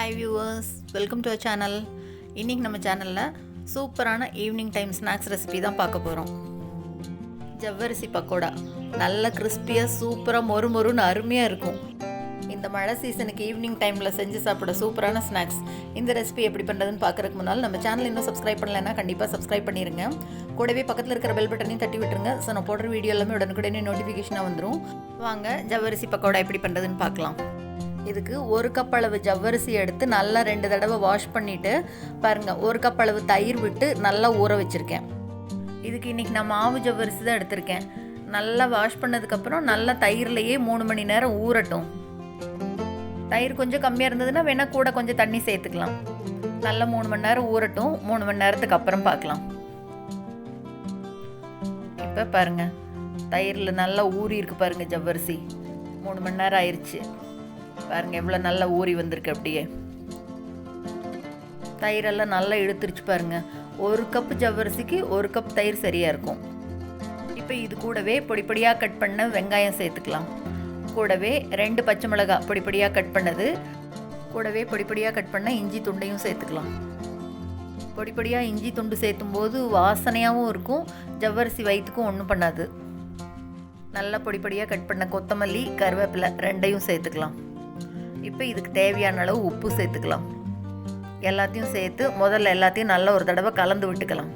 Hi viewers welcome to uh channel இன்றைக்கி நம்ம சேனலில் சூப்பரான ஈவினிங் டைம் ஸ்நாக்ஸ் ரெசிபி தான் பார்க்க போகிறோம் ஜவ்வரிசி பக்கோடா. நல்ல கிறிஸ்பியாக சூப்பராக மொறு மொறுன்னு அருமையாக இருக்கும். இந்த மழை சீசனுக்கு ஈவினிங் டைமில் செஞ்சு சாப்பிட சூப்பரான ஸ்நாக்ஸ் இந்த ரெசிபி எப்படி பண்ணுறதுன்னு பார்க்குறதுக்கு முன்னால் நம்ம சேனல் இன்னும் சப்ஸ்கிரைப் பண்ணலைன்னா கண்டிப்பாக சப்ஸ்கிரைப் பண்ணிடுங்க கூடவே பக்கத்தில் இருக்கிற பெல் பட்டனையும் தட்டி விட்டுருங்க. ஸோ நான் போடுற வீடியோ எல்லாமே உடனுக்குடனே நோட்டிஃபிகேஷனாக வந்துடும் வாங்க ஜவ்வரிசி பக்கோடா எப்படி பண்ணுறதுன்னு பார்க்கலாம். இதுக்கு ஒரு கப் அளவு ஜவ்வரிசி எடுத்து நல்லா ரெண்டு தடவை வாஷ் பண்ணிவிட்டு பாருங்கள் ஒரு கப் அளவு தயிர் விட்டு நல்லா ஊற வச்சுருக்கேன். இதுக்கு இன்றைக்கி நான் மாவு ஜவ்வரிசி தான் எடுத்திருக்கேன். நல்லா வாஷ் பண்ணதுக்கப்புறம் நல்லா தயிர்லையே மூணு மணி நேரம் ஊறட்டும். தயிர் கொஞ்சம் கம்மியாக இருந்ததுன்னா வேணால் கூட கொஞ்சம் தண்ணி சேர்த்துக்கலாம். நல்லா மூணு மணி நேரம் ஊறட்டும். மூணு மணி நேரத்துக்கு அப்புறம் பார்க்கலாம். இப்போ பாருங்கள் தயிரில் நல்லா ஊறி இருக்கு பாருங்கள் ஜவ்வரிசி. மூணு மணி நேரம் ஆயிடுச்சு பாருங்க எவ்வளோ நல்லா ஊறி வந்திருக்கு அப்படியே. தயிரெல்லாம் நல்லா இழுத்துருச்சு பாருங்க. ஒரு கப் ஜவ்வரிசிக்கு ஒரு கப் தயிர் சரியாக இருக்கும். இப்போ இது கூடவே பொடிப்படியாக கட் பண்ண வெங்காயம் சேர்த்துக்கலாம். கூடவே ரெண்டு பச்சை மிளகாய் பொடிப்பொடியாக கட் பண்ணது. கூடவே பொடிப்பொடியாக கட் பண்ண இஞ்சி துண்டையும் சேர்த்துக்கலாம். பொடிப்படியாக இஞ்சி துண்டு சேர்த்தும் போது வாசனையாகவும் இருக்கும். ஜவ்வரிசி வயிற்றுக்கும் ஒன்றும் பண்ணாது. நல்லா பொடிப்படியாக கட் பண்ண கொத்தமல்லி கருவேப்பிலை ரெண்டையும் சேர்த்துக்கலாம். இப்போ இதுக்கு தேவையான அளவு உப்பு சேர்த்துக்கலாம். எல்லாத்தையும் சேர்த்து முதல்ல எல்லாத்தையும் நல்லா ஒரு தடவை கலந்து விட்டுக்கலாம்.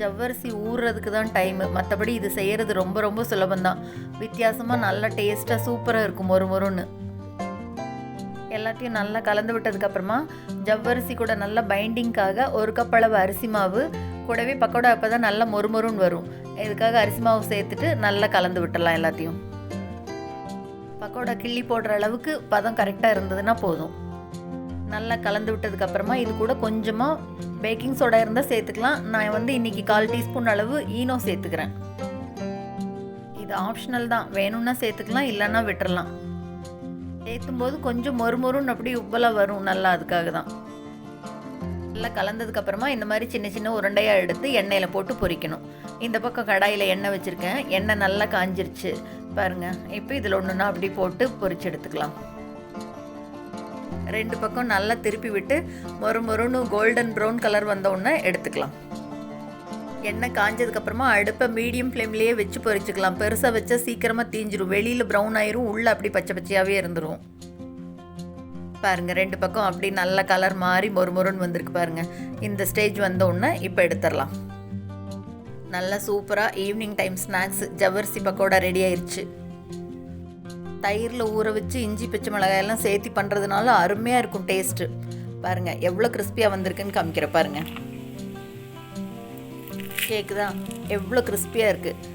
ஜவ்வரிசி ஊறுறதுக்கு தான் டைமு மற்றபடி இது செய்கிறது ரொம்ப ரொம்ப சுலபந்தான் வித்தியாசமாக நல்லா டேஸ்ட்டாக சூப்பராக இருக்கும் மொறு மொறுன்னு. எல்லாத்தையும் நல்லா கலந்து விட்டதுக்கப்புறமா ஜவ்வரிசி கூட நல்லா பைண்டிங்க்காக ஒரு கப் அளவு அரிசி மாவு கூடவே பக்கோடா அப்போ தான் நல்லா மொறுமொறுன்னு வரும். இதுக்காக அரிசி மாவு சேர்த்துட்டு நல்லா கலந்து விட்டுடலாம் எல்லாத்தையும். பக்கோடா கிள்ளி போடுற அளவுக்கு பதம் கரெக்டாக இருந்ததுன்னா போதும். நல்லா கலந்து விட்டதுக்கப்புறமா இது கூட கொஞ்சமாக பேக்கிங் சோடா இருந்தால் சேர்த்துக்கலாம். நான் வந்து இன்றைக்கி கால் டீஸ்பூன் அளவு ஈனோ சேர்த்துக்கிறேன். இது ஆப்ஷனல் தான். வேணும்னா சேர்த்துக்கலாம் இல்லைன்னா விட்டுறலாம். சேர்த்தும் போது கொஞ்சம் மொறுமொறுன்னு அப்படி உப்பலாக வரும். நல்லா அதுக்காக தான் நல்லா கலந்ததுக்கப்புறமா இந்த மாதிரி சின்ன சின்ன உருண்டையாக எடுத்து எண்ணெயில் போட்டு பொரிக்கணும். இந்த பக்கம் கடாயில் எண்ணெய் வச்சுருக்கேன். எண்ணெய் நல்லா காஞ்சிருச்சு. பாருங்கள் இப்போ இதில் ஒன்றுனா அப்படி போட்டு பொரிச்சு எடுத்துக்கலாம். ரெண்டு பக்கம் நல்லா திருப்பி விட்டு மொறு மொறுன்னு கோல்டன் ப்ரௌன் கலர் வந்த எடுத்துக்கலாம். எண்ணெய் காஞ்சதுக்கப்புறமா அடுப்பை மீடியம் ஃப்ளேம்லேயே வச்சு பொரிச்சுக்கலாம். பெருசாக வச்சா சீக்கிரமாக தீஞ்சிரும். வெளியில் ப்ரௌன் ஆயிரும். உள்ளே அப்படி பச்சை பச்சையாகவே இருந்துடும் பாருங்க ரெண்டு பக்கம் அப்படி நல்ல கலர் மாறி மொறு மொறுன்னு வந்திருக்கு பாருங்க. இந்த ஸ்டேஜ் வந்த உடனே இப்போ எடுத்துடலாம். நல்லா சூப்பராக ஈவினிங் டைம் ஸ்நாக்ஸ் ஜவ்வரிசி பக்கோடா ரெடி ஆயிடுச்சு தயிரில் ஊற வச்சு இஞ்சி பச்சை மிளகாயெல்லாம் சேர்த்து பண்ணுறதுனால அருமையாக இருக்கும் டேஸ்ட்டு பாருங்கள் எவ்வளோ கிறிஸ்பியாக வந்திருக்குன்னு காமிக்கிற பாருங்க. கேக்குதா? எவ்வளோ கிறிஸ்பியாக இருக்குது